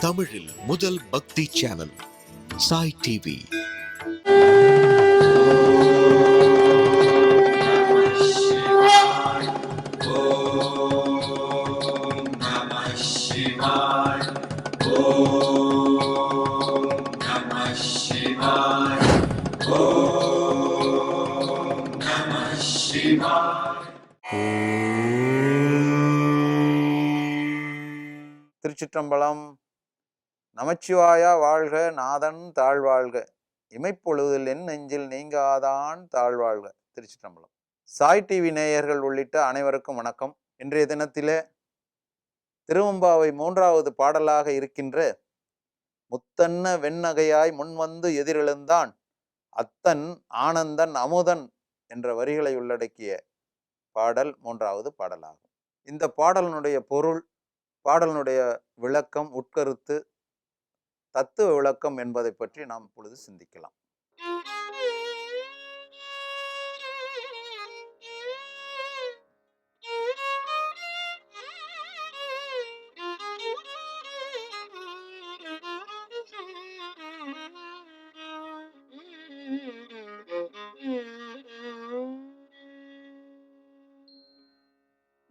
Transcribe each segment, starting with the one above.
தமிழில் முதல் பக்தி சேனல் சாய் டிவி. திருச்சிற்றம்பலம் நமச்சிவாயா வாழ்க நாதன் தாழ்வாழ்க. இமைப்பொழுதில் என் நெஞ்சில் நீங்காதான் தாழ்வாழ்க. திருச்சிற்றம்பலம். சாய் டிவி நேயர்கள் உள்ளிட்ட அனைவருக்கும் வணக்கம். இன்றைய தினத்திலே திருவம்பாவை மூன்றாவது பாடலாக இருக்கின்ற முத்தன்ன வெண்ணகையாய் முன்வந்து எதிரெழுந்தான் அத்தன் ஆனந்தன் அமுதன் என்ற வரிகளை உள்ளடக்கிய பாடல் மூன்றாவது பாடலாகும். இந்த பாடலினுடைய பொருள் பாடலினுடைய விளக்கம் உட்கருத்து தத்துவ விளக்கம் என்பதை பற்றி நாம் இப்பொழுது சிந்திக்கலாம்.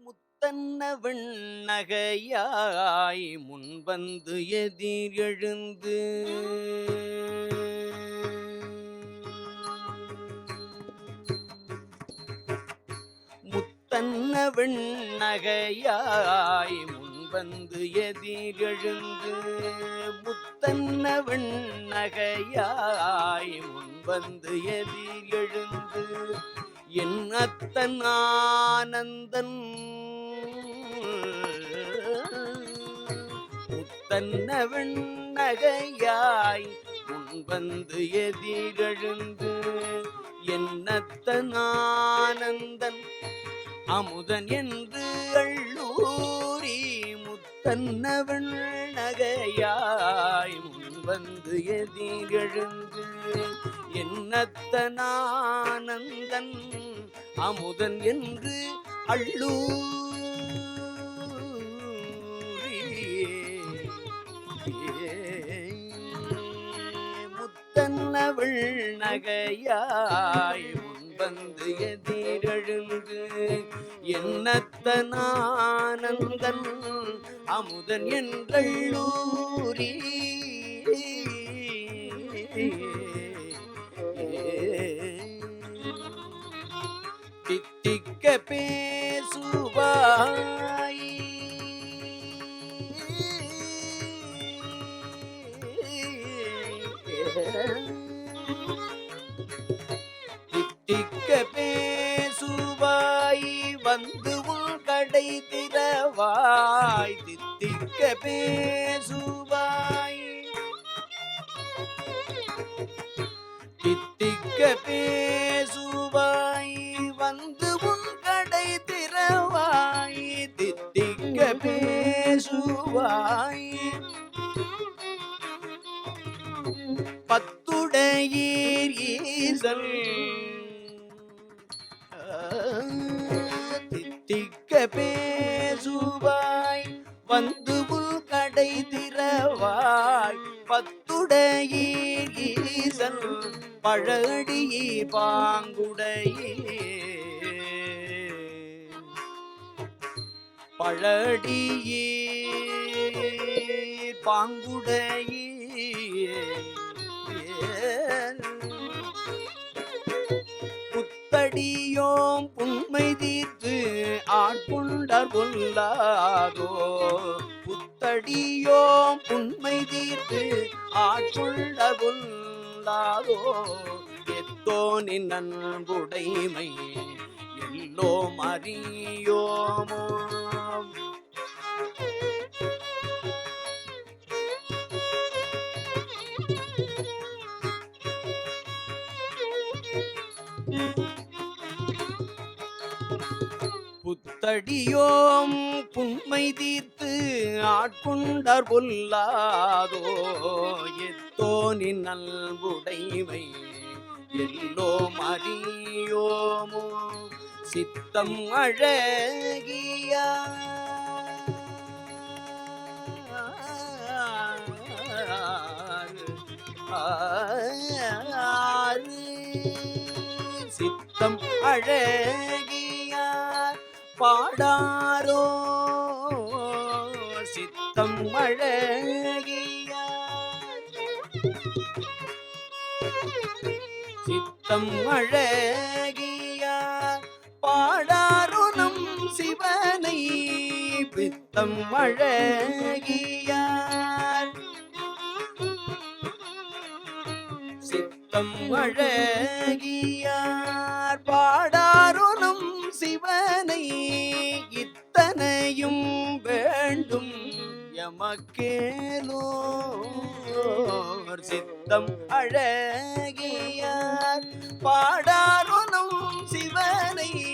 முத்தன்னவன் நகையாய் முன்வந்து எதிர் எழுந்து முத்தன்னவன் நகையாய் முன்வந்து எதிர் எழுந்து முத்தன்னவன் நகையாய் முன்வந்து எதிர் எழுந்து என் அத்தன் ஆனந்தன் முத்தன்ன வெண்ணகையாய் முன்வந்து எதிரெழுந்து என்னத்தன் ஆனந்தன் அமுதன் என்று அள்ளூரி முத்தன்ன வெண்ணகையாய் முன்வந்து எதிரெழுந்து என்னத்தனானந்தன் அமுதன் என்று அள்ளூர் நகையாய் முன்வந்து எதிரெழுந்து என்னத்தனானந்தன் அமுதன் என்றூரி தித்திக்க பே தித்திக்க பேசுவாய் வந்து உன் கடை திறவாய். தித்திக்க பேசுவாய். தித்திக்க பேசுவாய் வந்து உன் கடை திறவாய். தித்திக்க பேசுவாய். பத்துடையீர் ஈசன் பழடியீர் பாங்குடையே பழடியே பாங்குடையே புத்தடியோம் புண்மை தீர்த்து ஆட்கொண்டார் கொல்லாதோ. புத்தடியோம் உண்மை தீர்த்து ஆட்கொண்டார் கொல்லாதோ எத்தோனின் நன்புடைமை எல்லோம் அறியோமோ புத்தடியோம் புண்மை தீர்த்து ஆத்து ஆட்கொண்டார் பொல்லாதோ எத்தோனி நல்புடைவை எல்லோ மறியோமோ சித்தம் அழகியா? சித்தம் அழகியா? பாடாரோ? சித்தம் அழகியார் சித்தம் அழகியார் பாடாருணம் சிவனை பித்தம் அழகியார் சித்தம் அழகியார் பாடாருணம் சிவனை இத்தனையும் எமக்கேலோர் சித்தம் அழகியார். பாடாருணம் சிவனை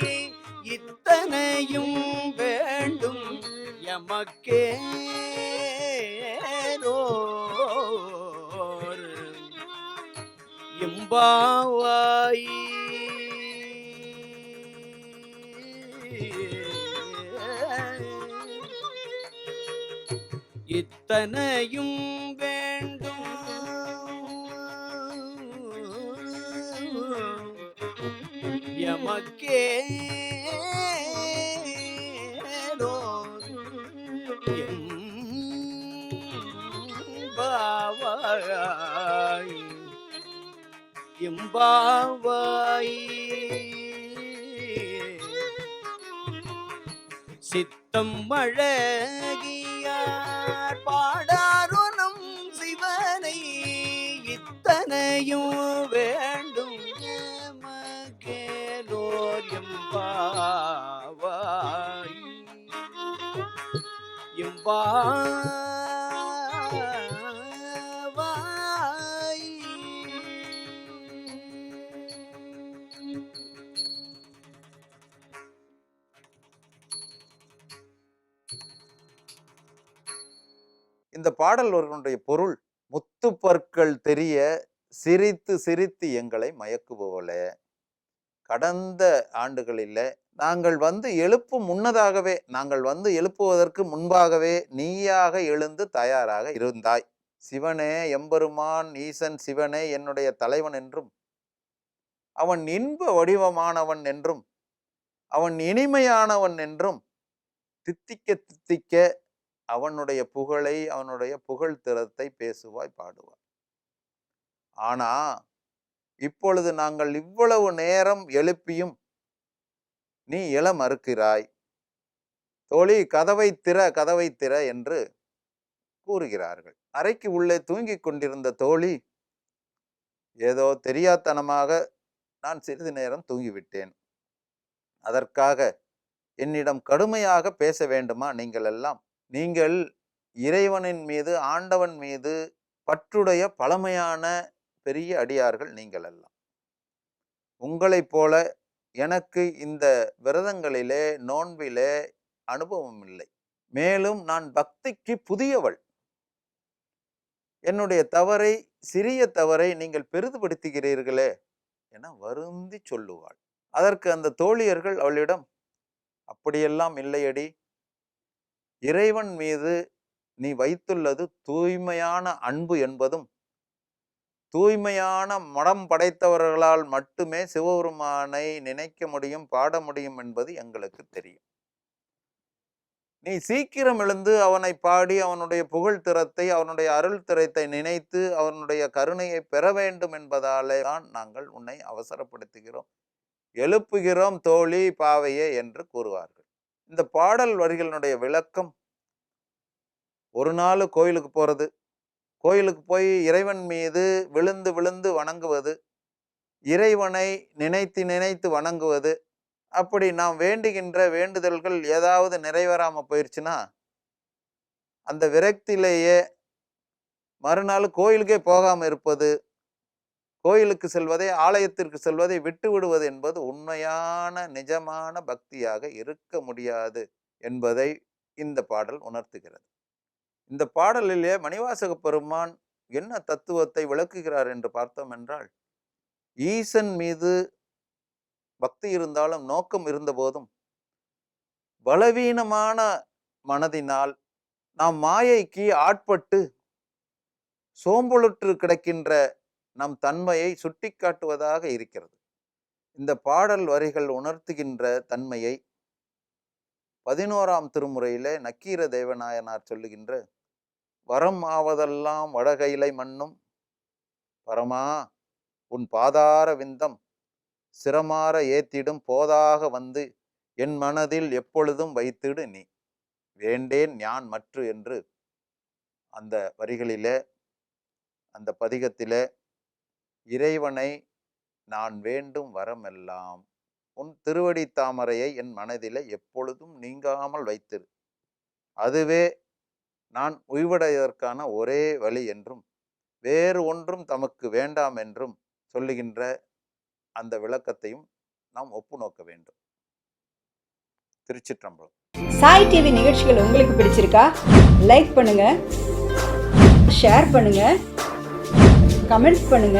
இத்தனையும் வேண்டும். எமக்கேலோர் எம்பாவாய் அத்தனையும் வேண்டும். எமக்கே பாவாய். எம்பாவாய் சித்தம் மழை பாடாருணம் சிவனை இத்தனையும் வேண்டும். எமக்கேலோர் பாவாய். எம்பாவாய் பாடல் ஒருவனுடைய பொருள் முத்து பற்கள் தெரிய சிரித்து சிரித்து எங்களை மயக்குபவளே. கடந்த ஆண்டுகளில் நாங்கள் வந்து எழுப்பும் முன்னதாகவே நாங்கள் வந்து எழுப்புவதற்கு முன்பாகவே நீயாக எழுந்து தயாராக இருந்தாய். சிவனே எம்பெருமான் ஈசன் சிவனே என்னுடைய தலைவன் என்றும் அவன் இன்ப வடிவமானவன் என்றும் அவன் இனிமையானவன் என்றும் தித்திக்க தித்திக்க அவனுடைய புகழை அவனுடைய புகழ் திறத்தை பேசுவாய் பாடுவாய். ஆனா இப்பொழுது நாங்கள் இவ்வளவு நேரம் எழுப்பியும் நீ இள மறுக்கிறாய். தோழி கதவை திற கதவை திற என்று கூறுகிறார்கள். அறைக்கு உள்ளே தூங்கிக் கொண்டிருந்த தோழி ஏதோ தெரியாத்தனமாக நான் சிறிது நேரம் தூங்கிவிட்டேன். அதற்காக என்னிடம் கடுமையாக பேச வேண்டுமா நீங்கள் எல்லாம் நீங்கள் இறைவனின் மீது ஆண்டவன் மீது பற்றுடைய பழமையான பெரிய அடியார்கள் நீங்கள் எல்லாம். உங்களைப் போல எனக்கு இந்த விரதங்களிலே நோன்பிலே அனுபவம் இல்லை. மேலும் நான் பக்திக்கு புதியவள். என்னுடைய தவறை சிறிய தவறை நீங்கள் பெரிதுபடுத்துகிறீர்களே என வருந்தி சொல்லுவாள். அதற்கு அந்த தோழியர்கள் அவளிடம் அப்படியெல்லாம் இல்லையடி. இறைவன் மீது நீ வைத்துள்ளது தூய்மையான அன்பு என்பதும் தூய்மையான மடம் படைத்தவர்களால் மட்டுமே சிவபெருமானை நினைக்க முடியும் பாட முடியும் என்பது எங்களுக்கு தெரியும். நீ சீக்கிரம் எழுந்து அவனை பாடி அவனுடைய புகழ் திறத்தை அவனுடைய அருள் திறத்தை நினைத்து அவனுடைய கருணையை பெற வேண்டும் என்பதாலே தான் நாங்கள் உன்னை அவசரப்படுத்துகிறோம். எழுப்புகிறோம் தோழி பாவையே என்று கூறுவார்கள். இந்த பாடல் வரிகளினுடைய விளக்கம் ஒரு நாள் கோயிலுக்கு போகிறது கோயிலுக்கு போய் இறைவன் மீது விழுந்து விழுந்து வணங்குவது. இறைவனை நினைத்து நினைத்து வணங்குவது. அப்படி நாம் வேண்டுகின்ற வேண்டுதல்கள் ஏதாவது நிறைவேறாமல் போயிடுச்சுன்னா அந்த விரக்தியிலேயே மறுநாள் கோயிலுக்கே போகாமல் இருப்பது கோயிலுக்கு செல்வதை ஆலயத்திற்கு செல்வதை விட்டு விடுவது என்பது உண்மையான நிஜமான பக்தியாக இருக்க முடியாது என்பதை இந்த பாடல் உணர்த்துகிறது. இந்த பாடலிலே மணிவாசக பெருமான் என்ன தத்துவத்தை விளக்குகிறார் என்று பார்த்தோம் என்றால் ஈசன் மீது பக்தி இருந்தாலும் நோக்கம் இருந்தபோதும் பலவீனமான மனதினால் நாம் மாயைக்கு ஆட்பட்டு சோம்பலுற்று கிடக்கின்ற நம் தன்மையை சுட்டிக்காட்டுவதாக இருக்கிறது. இந்த பாடல் வரிகள் உணர்த்துகின்ற தன்மையை பதினோராம் திருமுறையிலே நக்கீர தேவநாயனார் சொல்லுகின்ற வரம் ஆவதெல்லாம் வடகையிலை மண்ணும் பரமா உன் பாதார விந்தம் சிரமார ஏத்திடும் போதாக வந்து என் மனதில் எப்பொழுதும் வைத்திடு நீ. வேண்டேன் ஞான் மற்று என்று அந்த வரிகளிலே அந்த பதிகத்திலே இறைவனை நான் வேண்டும் வரமெல்லாம். உன் திருவடி தாமரையை என் மனதில் எப்பொழுதும் நீங்காமல் வைத்திரு. அதுவே நான் உய்வடைவதற்கான ஒரே வழி என்றும் வேறு ஒன்றும் தமக்கு வேண்டாம் என்றும் சொல்லுகின்ற அந்த விளக்கத்தையும் நாம் ஒப்பு நோக்க வேண்டும். திருச்சிற்றம்பலம். சாய் டிவி நிகழ்ச்சிகள் உங்களுக்கு பிடிச்சிருக்கா? லைக் பண்ணுங்க ஷேர் பண்ணுங்க கமெண்ட்ஸ் பண்ணுங்க.